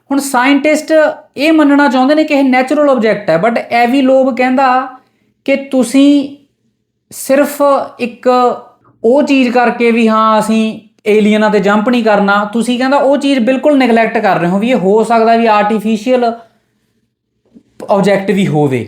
ਹੁਣ ਸਾਇੰਟਿਸਟ ਇਹ ਮੰਨਣਾ ਚਾਹੁੰਦੇ ਨੇ ਕਿ ਇਹ ਨੈਚੁਰਲ ਆਬਜੈਕਟ ਹੈ ਬਟ ਐਵੀ ਲੋਬ ਕਹਿੰਦਾ ਕਿ ਤੁਸੀਂ ਸਿਰਫ ਇੱਕ ਉਹ ਚੀਜ਼ ਕਰਕੇ ਵੀ ਹਾਂ, ਅਸੀਂ ਏਲੀਅਨਾਂ ਤੇ ਜੰਪ ਨਹੀਂ ਕਰਨਾ, ਤੁਸੀਂ ਕਹਿੰਦਾ ਉਹ ਚੀਜ਼ ਬਿਲਕੁਲ ਨੈਗਲੈਕਟ ਕਰ ਰਹੇ ਹੋ ਵੀ ਇਹ ਹੋ ਸਕਦਾ ਵੀ ਆਰਟੀਫੀਸ਼ੀਅਲ ਆਬਜੈਕਟ ਵੀ ਹੋਵੇ।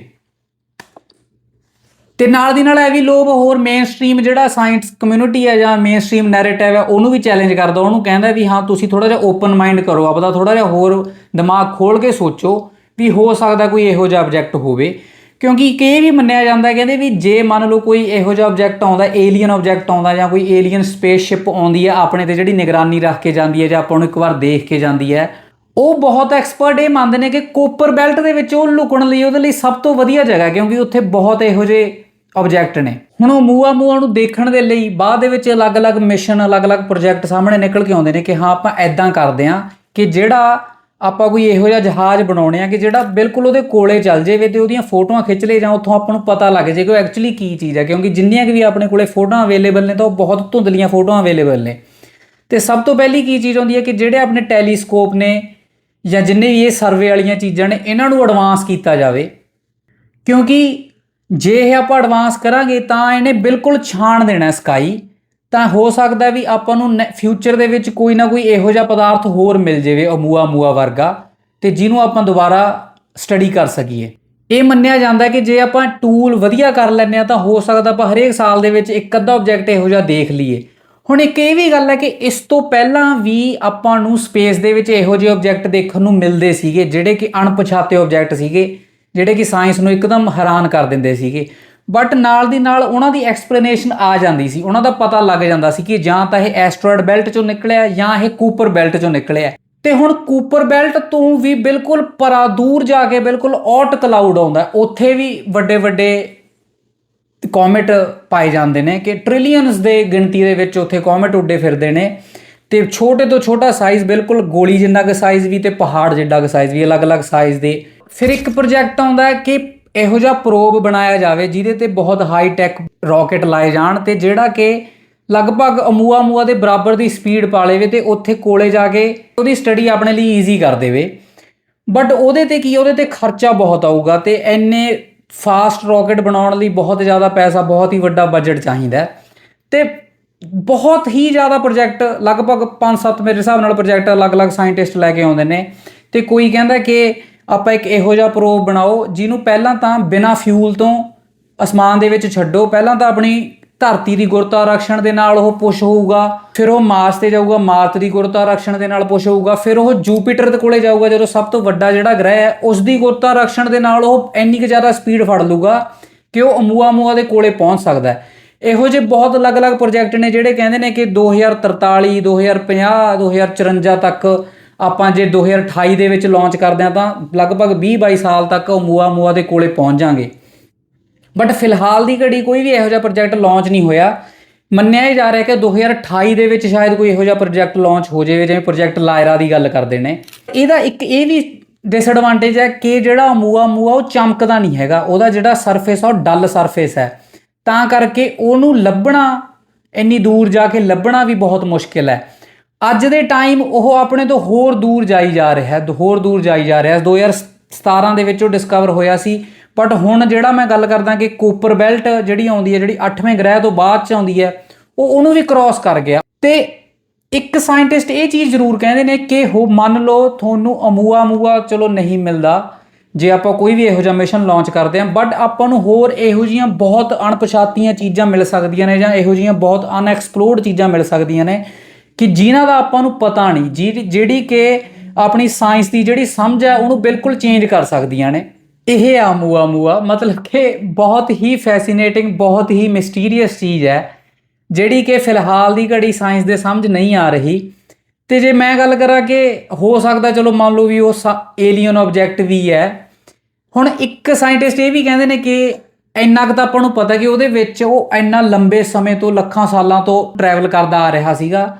ਤੇ ਨਾਲ ਦੀ ਨਾਲ ਇਹ ਵੀ ਲੋਕ ਹੋਰ ਮੇਨ ਸਟ੍ਰੀਮ ਜਿਹੜਾ ਸਾਇੰਸ ਕਮਿਊਨਿਟੀ ਹੈ ਜਾਂ ਮੇਨ ਸਟ੍ਰੀਮ ਨੈਰੇਟਿਵ ਹੈ, ਉਹਨੂੰ ਵੀ ਚੈਲੰਜ ਕਰਦਾ। ਉਹਨੂੰ ਕਹਿੰਦਾ ਵੀ ਹਾਂ, ਤੁਸੀਂ ਥੋੜਾ ਜਿਹਾ ਓਪਨ ਮਾਈਂਡ ਕਰੋ, ਆਪਦਾ ਥੋੜਾ ਜਿਹਾ ਹੋਰ ਦਿਮਾਗ ਖੋਲ ਕੇ ਸੋਚੋ ਵੀ ਹੋ ਸਕਦਾ ਕੋਈ ਇਹੋ ਜਿਹਾ ਆਬਜੈਕਟ ਹੋਵੇ। ਕਿਉਂਕਿ ਕਿ ਇਹ ਵੀ ਮੰਨਿਆ ਜਾਂਦਾ, ਕਹਿੰਦੇ ਵੀ ਜੇ ਮੰਨ ਲਓ ਕੋਈ ਇਹੋ ਜਿਹਾ ਆਬਜੈਕਟ ਆਉਂਦਾ ਏਲੀਅਨ ਆਬਜੈਕਟ ਆਉਂਦਾ ਜਾਂ ਕੋਈ ਏਲੀਅਨ ਸਪੇਸਸ਼ਿਪ ਆਉਂਦੀ ਹੈ, ਆਪਣੇ ਤੇ ਜਿਹੜੀ ਨਿਗਰਾਨੀ ਰੱਖ ਕੇ ਜਾਂਦੀ ਹੈ ਜਾਂ ਆਪਾਂ ਨੂੰ ਇੱਕ ਵਾਰ ਦੇਖ ਕੇ ਜਾਂਦੀ ਹੈ, ਉਹ ਬਹੁਤ ਐਕਸਪਰਟ ਇਹ ਮੰਨਦੇ ਨੇ ਕਿ ਕੋਪਰ ਬੈਲਟ ਦੇ ਵਿੱਚ ਉਹ ਲੁਕਣ ਲਈ, ਉਹਦੇ ਲਈ ਸਭ ਤੋਂ ਵਧੀਆ ਜਗ੍ਹਾ, ਕਿਉਂਕਿ ਉੱਥੇ ਬਹੁਤ ਇਹੋ ਜਿਹੇ ਆਬਜੈਕਟ ਨੇ। ਹੁਣ ਉਹ ਮੂਆ ਮੂਆ ਨੂੰ ਦੇਖਣ ਦੇ ਲਈ ਬਾਅਦ ਦੇ ਵਿੱਚ ਅਲੱਗ-ਅਲੱਗ ਮਿਸ਼ਨ ਅਲੱਗ-ਅਲੱਗ ਪ੍ਰੋਜੈਕਟ ਸਾਹਮਣੇ ਨਿਕਲ ਕੇ ਆਉਂਦੇ ਨੇ ਕਿ ਹਾਂ, ਆਪਾਂ ਐਦਾਂ ਕਰਦੇ ਆਂ ਕਿ ਜਿਹੜਾ ਆਪਾਂ ਕੋਈ ਇਹੋ ਜਿਹਾ ਜਹਾਜ਼ ਬਣਾਉਣੇ ਆ ਕਿ ਜਿਹੜਾ ਬਿਲਕੁਲ ਉਹਦੇ ਕੋਲੇ ਚੱਲ ਜਾਵੇ ਤੇ ਉਹਦੀਆਂ ਫੋਟੋਆਂ ਖਿੱਚ ਲਏ ਜਾਂ ਉੱਥੋਂ ਆਪਾਂ ਨੂੰ ਪਤਾ ਲੱਗ ਜੇ ਕਿ ਉਹ ਐਕਚੁਅਲੀ ਕੀ ਚੀਜ਼ ਹੈ। ਕਿਉਂਕਿ ਜਿੰਨੀਆਂ ਕਿ ਵੀ ਆਪਣੇ ਕੋਲੇ ਫੋਟੋਆਂ ਅਵੇਲੇਬਲ ਨੇ ਤਾਂ ਉਹ ਬਹੁਤ ਧੁੰਦਲੀਆਂ ਫੋਟੋਆਂ ਅਵੇਲੇਬਲ ਨੇ। ਤੇ ਸਭ ਤੋਂ ਪਹਿਲੀ ਕੀ ਚੀਜ਼ ਹੁੰਦੀ ਹੈ ਕਿ ਜਿਹੜੇ ਆਪਣੇ ਟੈਲੀਸਕੋਪ ਨੇ ਜਾਂ ਜਿੰਨੇ ਵੀ ਇਹ ਸਰਵੇ ਵਾਲੀਆਂ ਚੀਜ਼ਾਂ ਨੇ, ਇਹਨਾਂ ਨੂੰ ਐਡਵਾਂਸ ਕੀਤਾ ਜਾਵੇ। ਕਿਉਂਕਿ ਜੇ ਇਹ ਆਪਾਂ ਐਡਵਾਂਸ ਕਰਾਂਗੇ ਤਾਂ ਇਹਨੇ ਬਿਲਕੁਲ ਛਾਣ ਦੇਣਾ ਸਕਾਈ ਤਾਂ ਹੋ ਸਕਦਾ ਵੀ ਆਪਾਂ ਨੂੰ ਫਿਊਚਰ ਦੇ ਵਿੱਚ ਕੋਈ ਨਾ ਕੋਈ ਇਹੋ ਜਿਹਾ ਪਦਾਰਥ ਹੋਰ ਮਿਲ ਜਾਵੇ, ਅਮੂਆ ਮੂਆ ਵਰਗਾ, ਤੇ ਜਿਹਨੂੰ ਆਪਾਂ ਦੁਬਾਰਾ ਸਟੱਡੀ ਕਰ ਸਕੀਏ। ਇਹ ਮੰਨਿਆ ਜਾਂਦਾ ਕਿ ਜੇ ਆਪਾਂ ਟੂਲ ਵਧੀਆ ਕਰ ਲੈਂਦੇ ਆ ਤਾਂ ਹੋ ਸਕਦਾ ਆਪਾਂ ਹਰੇਕ ਸਾਲ ਦੇ ਵਿੱਚ ਇੱਕ ਅੱਧਾ ਆਬਜੈਕਟ ਇਹੋ ਜਿਹਾ ਦੇਖ ਲਈਏ। ਹੁਣ ਇੱਕ ਇਹ ਵੀ ਗੱਲ ਹੈ ਕਿ ਇਸ ਤੋਂ ਪਹਿਲਾਂ ਵੀ ਆਪਾਂ ਨੂੰ ਸਪੇਸ ਦੇ ਵਿੱਚ ਇਹੋ ਜਿਹੇ ਆਬਜੈਕਟ ਦੇਖਣ ਨੂੰ ਮਿਲਦੇ ਸੀਗੇ, ਜਿਹੜੇ ਕਿ ਅਣਪਛਾਤੇ ਆਬਜੈਕਟ ਸੀਗੇ। ਜਿਹੜੇ ਕਿ ਸਾਇੰਸ ਨੂੰ ਇੱਕਦਮ ਹੈਰਾਨ ਕਰ ਦਿੰਦੇ ਸੀਗੇ। ਬਟ ਨਾਲ ਦੀ ਨਾਲ ਉਹਨਾਂ ਦੀ ਐਕਸਪਲੇਨੇਸ਼ਨ ਆ ਜਾਂਦੀ ਸੀ। ਉਹਨਾਂ ਦਾ ਪਤਾ ਲੱਗ ਜਾਂਦਾ ਸੀ ਕਿ ਜਾਂ ਤਾਂ ਇਹ ਐਸਟਰੋਇਡ ਬੈਲਟ ਚੋਂ ਨਿਕਲਿਆ ਜਾਂ ਇਹ ਕੂਪਰ ਬੈਲਟ ਚੋਂ ਨਿਕਲਿਆ। ਤੇ ਹੁਣ ਕੂਪਰ ਬੈਲਟ ਤੋਂ ਵੀ ਬਿਲਕੁਲ ਪਰਾ ਦੂਰ ਜਾ ਕੇ ਬਿਲਕੁਲ ਔਟ ਕਲਾਊਡ ਆਉਂਦਾ। ਉੱਥੇ ਵੀ ਵੱਡੇ ਵੱਡੇ ਕੋਮੇਟ ਪਾਏ ਜਾਂਦੇ ਨੇ ਕਿ ਟ੍ਰਿਲੀਅਨਸ ਦੇ ਗਿਣਤੀ ਦੇ ਵਿੱਚ ਉੱਥੇ ਕੋਮੇਟ ਉੱਡੇ ਫਿਰਦੇ ਨੇ। ਤੇ ਛੋਟੇ ਤੋਂ ਛੋਟਾ ਸਾਈਜ਼ ਬਿਲਕੁਲ ਗੋਲੀ ਜਿੰਨਾ ਕੁ ਸਾਈਜ਼ ਵੀ ਤੇ ਪਹਾੜ ਜਿੱਡਾ ਕੁ ਸਾਈਜ਼ ਵੀ, ਅਲੱਗ-ਅਲੱਗ ਸਾਈਜ਼ ਦੇ ਫਿਰ ਇੱਕ ਪ੍ਰੋਜੈਕਟ ਆਉਂਦਾ ਹੈ ਕਿ ਇਹੋ ਜਿਹਾ ਪ੍ਰੋਬ ਬਣਾਇਆ ਜਾਵੇ ਜਿਹਦੇ ਤੇ ਬਹੁਤ ਹਾਈ ਟੈਕ ਰਾਕਟ ਲਾਏ ਜਾਣ ਤੇ ਜਿਹੜਾ ਕਿ ਲਗਭਗ ਅਮੂਆ ਮੂਆ ਦੇ ਬਰਾਬਰ ਦੀ ਸਪੀਡ ਪਾ ਲੇਵੇ ਤੇ ਉੱਥੇ ਕੋਲੇ ਜਾ ਕੇ ਉਹਦੀ ਸਟੱਡੀ ਆਪਣੇ ਲਈ ਈਜ਼ੀ ਕਰ ਦੇਵੇ। ਬਟ ਉਹਦੇ ਤੇ ਕੀ ਉਹਦੇ ਤੇ ਖਰਚਾ ਬਹੁਤ ਆਊਗਾ ਤੇ ਐਨੇ ਫਾਸਟ ਰਾਕਟ ਬਣਾਉਣ ਲਈ ਬਹੁਤ ਜ਼ਿਆਦਾ ਪੈਸਾ, ਬਹੁਤ ਹੀ ਵੱਡਾ ਬਜਟ ਚਾਹੀਦਾ ਹੈ। ਤੇ ਬਹੁਤ ਹੀ ਜ਼ਿਆਦਾ ਪ੍ਰੋਜੈਕਟ ਲਗਭਗ 5-7 ਮੇਰੇ ਹਿਸਾਬ ਨਾਲ ਪ੍ਰੋਜੈਕਟ ਅਲੱਗ-ਅਲੱਗ ਸਾਇੰਟਿਸਟ ਲੈ ਕੇ ਆਉਂਦੇ ਨੇ। ਤੇ ਕੋਈ ਕਹਿੰਦਾ ਕਿ ਆਪਾਂ ਇੱਕ ਇਹੋ ਜਿਹਾ ਪ੍ਰੋਬ ਬਣਾਓ, ਜਿਹਨੂੰ ਪਹਿਲਾਂ ਤਾਂ ਬਿਨਾ ਫਿਊਲ ਤੋਂ ਅਸਮਾਨ ਦੇ ਵਿੱਚ ਛੱਡੋ। ਪਹਿਲਾਂ ਤਾਂ ਆਪਣੀ ਧਰਤੀ ਦੀ ਗੁਰਤਾਕਰਸ਼ਣ ਦੇ ਨਾਲ ਉਹ ਪੁਸ਼ ਹੋਊਗਾ, ਫਿਰ ਉਹ ਮਾਰਸ ਤੇ ਜਾਊਗਾ, ਮਾਰਸ ਦੀ ਗੁਰਤਾਕਰਸ਼ਣ ਦੇ ਨਾਲ ਪੁਸ਼ ਹੋਊਗਾ, ਫਿਰ ਉਹ ਜੂਪੀਟਰ ਦੇ ਕੋਲੇ ਜਾਊਗਾ, ਜਦੋਂ ਸਭ ਤੋਂ ਵੱਡਾ ਜਿਹੜਾ ਗ੍ਰਹਿ ਹੈ, ਉਸ ਦੀ ਗੁਰਤਾਕਰਸ਼ਣ ਦੇ ਨਾਲ ਉਹ ਇੰਨੀ ਕੁ ਜ਼ਿਆਦਾ ਸਪੀਡ ਫੜ ਲੂਗਾ ਕਿ ਉਹ ਅਮੂਆ ਦੇ ਕੋਲੇ ਪਹੁੰਚ ਸਕਦਾ ਹੈ। ਇਹੋ ਜਿਹੇ ਬਹੁਤ ਅਲੱਗ-ਅਲੱਗ ਪ੍ਰੋਜੈਕਟ ਨੇ ਜਿਹੜੇ ਕਹਿੰਦੇ ਨੇ ਕਿ 2043 2050 2054 ਤੱਕ ਆਪਾਂ ਜੇ 2028 ਦੇ ਵਿੱਚ ਲਾਂਚ ਕਰਦੇ ਹਾਂ ਤਾਂ ਲਗਭਗ 20 22 ਸਾਲ ਤੱਕ ਉਹ ਮੂਆ ਦੇ ਕੋਲੇ ਪਹੁੰਚ ਜਾਾਂਗੇ ਬਟ ਫਿਲਹਾਲ ਦੀ ਘੜੀ ਕੋਈ ਵੀ ਇਹੋ ਜਿਹਾ ਪ੍ਰੋਜੈਕਟ ਲਾਂਚ ਨਹੀਂ ਹੋਇਆ। ਮੰਨਿਆ ਹੀ ਜਾ ਰਿਹਾ ਕਿ 2028 ਦੇ ਵਿੱਚ ਸ਼ਾਇਦ ਕੋਈ ਇਹੋ ਜਿਹਾ ਪ੍ਰੋਜੈਕਟ ਲਾਂਚ ਹੋ ਜਾਵੇ, ਜਿਵੇਂ ਪ੍ਰੋਜੈਕਟ ਲਾਇਰਾ ਦੀ ਗੱਲ ਕਰਦੇ ਨੇ। ਇਹਦਾ ਇੱਕ ਇਹ ਵੀ ਡਿਸਐਡਵਾਂਟੇਜ ਹੈ ਕਿ ਜਿਹੜਾ ਮੂਆ ਮੂਆ ਉਹ ਚਮਕਦਾ ਨਹੀਂ ਹੈਗਾ। ਉਹਦਾ ਜਿਹੜਾ ਸਰਫੇਸ ਆ, ਉਹ ਡੱਲ ਸਰਫੇਸ ਹੈ। ਤਾਂ ਕਰਕੇ ਉਹਨੂੰ ਲੱਭਣਾ, ਇੰਨੀ ਦੂਰ ਜਾ ਕੇ ਲੱਭਣਾ ਵੀ ਬਹੁਤ ਮੁਸ਼ਕਿਲ ਹੈ। ਅੱਜ ਦੇ ਟਾਈਮ ਉਹ ਆਪਣੇ ਤੋਂ ਹੋਰ ਦੂਰ ਜਾਈ ਜਾ ਰਿਹਾ ਹੈ, ਹੋਰ ਦੂਰ ਜਾਈ ਜਾ ਰਿਹਾ ਹੈ। 2017 ਦੇ ਵਿੱਚ ਉਹ ਡਿਸਕਵਰ ਹੋਇਆ ਸੀ। ਬਟ ਹੁਣ ਜਿਹੜਾ ਮੈਂ ਗੱਲ ਕਰਦਾ ਕਿ ਕੋਪਰ ਬੈਲਟ ਜਿਹੜੀ ਆਉਂਦੀ ਹੈ, ਜਿਹੜੀ 8ਵੇਂ ਗ੍ਰਹਿ ਤੋਂ ਬਾਅਦ ਚ ਆਉਂਦੀ ਹੈ, ਉਹ ਉਹਨੂੰ ਵੀ ਕ੍ਰਾਸ ਕਰ ਗਿਆ। ਤੇ ਇੱਕ ਸਾਇੰਟਿਸਟ ਇਹ ਚੀਜ਼ ਜ਼ਰੂਰ ਕਹਿੰਦੇ ਨੇ ਕਿ ਹੋ, ਮੰਨ ਲਓ ਤੁਹਾਨੂੰ ਅਮੂਆ ਮੂਆ ਚਲੋ ਨਹੀਂ ਮਿਲਦਾ, ਜੇ ਆਪਾਂ ਕੋਈ ਵੀ ਇਹੋ ਜਿਹਾ ਮਿਸ਼ਨ ਲਾਂਚ ਕਰਦੇ ਹਾਂ ਬਟ ਆਪਾਂ ਨੂੰ ਹੋਰ ਇਹੋ ਜੀਆਂ ਬਹੁਤ ਅਣਪਛਾਤੀਆਂ ਚੀਜ਼ਾਂ ਮਿਲ ਸਕਦੀਆਂ ਨੇ ਜਾਂ ਇਹੋ ਜੀਆਂ ਬਹੁਤ ਅਨਐਕਸਪਲੋਰਡ ਚੀਜ਼ਾਂ ਮਿਲ ਸਕਦੀਆਂ ਨੇ। ਕਿ ਜਿਨ੍ਹਾਂ ਦਾ ਆਪਾਂ ਨੂੰ ਪਤਾ ਨਹੀਂ ਜਿਹਦੀ- ਜਿਹੜੀ ਕਿ ਆਪਣੀ ਸਾਇੰਸ ਦੀ ਜਿਹੜੀ ਸਮਝ ਹੈ, ਉਹਨੂੰ ਬਿਲਕੁਲ ਚੇਂਜ ਕਰ ਸਕਦੀਆਂ ਨੇ। ਇਹ ਆਮੂਆ ਮੂਆ ਮੂਆ ਮਤਲਬ ਕਿ ਬਹੁਤ ਹੀ ਫੈਸੀਨੇਟਿੰਗ ਬਹੁਤ ਹੀ ਮਿਸਟੀਰੀਅਸ ਚੀਜ਼ ਹੈ, ਜਿਹੜੀ ਕਿ ਫਿਲਹਾਲ ਦੀ ਘੜੀ ਸਾਇੰਸ ਦੇ ਸਮਝ ਨਹੀਂ ਆ ਰਹੀ। ਤੇ ਜੇ ਮੈਂ ਗੱਲ ਕਰਾਂ ਕਿ ਹੋ ਸਕਦਾ, ਚਲੋ ਮੰਨ ਲਓ ਵੀ ਉਹ ਏਲੀਅਨ ਆਬਜੈਕਟ ਵੀ ਹੈ। ਹੁਣ ਇੱਕ ਸਾਇੰਟਿਸਟ ਇਹ ਵੀ ਕਹਿੰਦੇ ਨੇ ਕਿ ਇੰਨਾ ਕੁ ਤਾਂ ਆਪਾਂ ਨੂੰ ਪਤਾ ਕਿ ਉਹਦੇ ਵਿੱਚ ਉਹ ਇੰਨਾ ਲੰਬੇ ਸਮੇਂ ਤੋਂ, ਲੱਖਾਂ ਸਾਲਾਂ ਤੋਂ ਟਰੈਵਲ ਕਰਦਾ ਆ ਰਿਹਾ ਸੀਗਾ।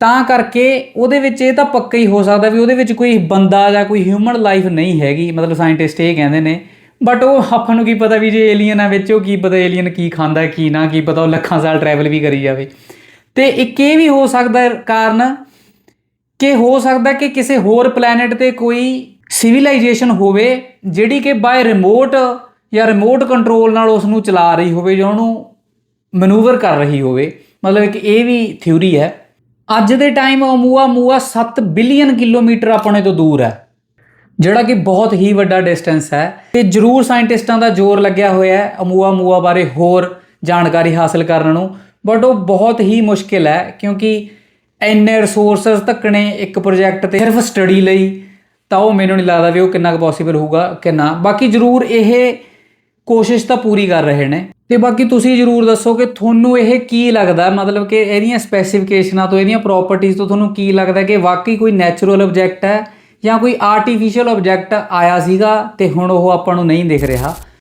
ਤਾਂ ਕਰਕੇ ਉਹਦੇ ਵਿੱਚ ਇਹ ਤਾਂ ਪੱਕਾ ਹੀ ਹੋ ਸਕਦਾ ਵੀ ਉਹਦੇ ਵਿੱਚ ਕੋਈ ਬੰਦਾ ਜਾਂ ਕੋਈ ਹਿਊਮਨ ਲਾਈਫ ਨਹੀਂ ਹੈਗੀ, ਮਤਲਬ ਸਾਇੰਟਿਸਟ ਇਹ ਕਹਿੰਦੇ ਨੇ। ਬਟ ਉਹ ਆਪਾਂ ਨੂੰ ਕੀ ਪਤਾ ਵੀ ਜੇ ਏਲੀਅਨ ਆ ਵਿੱਚ, ਉਹ ਕੀ ਪਤਾ ਏਲੀਅਨ ਕੀ ਖਾਂਦਾ, ਕੀ ਨਾ, ਕੀ ਪਤਾ ਉਹ ਲੱਖਾਂ ਸਾਲ ਟਰੈਵਲ ਵੀ ਕਰੀ ਜਾਵੇ। ਤੇ ਇੱਕ ਇਹ ਵੀ ਹੋ ਸਕਦਾ ਕਾਰਨ ਕਿ ਹੋ ਸਕਦਾ ਕਿ ਕਿਸੇ ਹੋਰ ਪਲੈਨਟ ਤੇ ਕੋਈ ਸਿਵਲਾਈਜੇਸ਼ਨ ਹੋਵੇ, ਜਿਹੜੀ ਕਿ ਬਾਏ ਰਿਮੋਟ ਜਾਂ ਰਿਮੋਟ ਕੰਟਰੋਲ ਨਾਲ ਉਸ ਨੂੰ ਚਲਾ ਰਹੀ ਹੋਵੇ ਜਾਂ ਉਹਨੂੰ ਮਨੂਵਰ ਕਰ ਰਹੀ ਹੋਵੇ। ਮਤਲਬ ਇੱਕ ਇਹ ਵੀ ਥਿਊਰੀ ਹੈ। ਅੱਜ ਦੇ ਟਾਈਮ ਅਮੂਆ ਮੂਆ 7 ਬਿਲੀਅਨ ਕਿਲੋਮੀਟਰ ਆਪਣੇ ਤੋਂ ਦੂਰ ਹੈ। ਜਿਹੜਾ ਕਿ ਬਹੁਤ ਹੀ ਵੱਡਾ ਡਿਸਟੈਂਸ ਹੈ। ਤੇ ਜ਼ਰੂਰ ਸਾਇੰਟਿਸਟਾਂ ਦਾ ਜ਼ੋਰ ਲੱਗਿਆ ਹੋਇਆ ਹੈ ਅਮੂਆ, ਮੂਆ ਬਾਰੇ ਹੋਰ ਜਾਣਕਾਰੀ ਹਾਸਲ ਕਰਨ ਨੂੰ। ਬਟ ਉਹ ਬਹੁਤ ਹੀ ਮੁਸ਼ਕਿਲ ਹੈ ਕਿਉਂਕਿ ਇੰਨੇ ਰਿਸੋਰਸਸ ਧੱਕਣੇ ਇੱਕ ਪ੍ਰੋਜੈਕਟ ਤੇ ਸਿਰਫ ਸਟੱਡੀ ਲਈ, ਤਾਂ ਉਹ ਮੈਨੂੰ ਨਹੀਂ ਲੱਗਦਾ ਵੀ ਉਹ ਕਿੰਨਾ ਕੁ ਪੋਸੀਬਲ ਹੋਊਗਾ ਕਿ ਨਾ ਬਾਕੀ ਜ਼ਰੂਰ ਇਹ ਕੋਸ਼ਿਸ਼ ਤਾਂ ਪੂਰੀ ਕਰ ਰਹੇ ਨੇ। ਤੇ ਬਾਕੀ ਤੁਸੀਂ ਜਰੂਰ ਦੱਸੋ ਕਿ ਤੁਹਾਨੂੰ ਇਹ ਕੀ ਲੱਗਦਾ? ਮਤਲਬ ਕਿ ਇਹਦੀਆਂ ਸਪੈਸੀਫਿਕੇਸ਼ਨਾਂ ਤੋਂ, ਇਹਦੀਆਂ ਪ੍ਰਾਪਰਟੀਆਂ ਤੋਂ ਤੁਹਾਨੂੰ ਕੀ ਲੱਗਦਾ ਕਿ ਵਾਕਈ ਕੋਈ ਨੈਚੁਰਲ ਆਬਜੈਕਟ ਹੈ ਜਾਂ ਕੋਈ ਆਰਟੀਫੀਸ਼ੀਅਲ ਆਬਜੈਕਟ ਆਇਆ ਸੀਗਾ ਤੇ ਹੁਣ ਉਹ ਆਪਾਂ ਨੂੰ ਨਹੀਂ ਦਿਖ ਰਿਹਾ?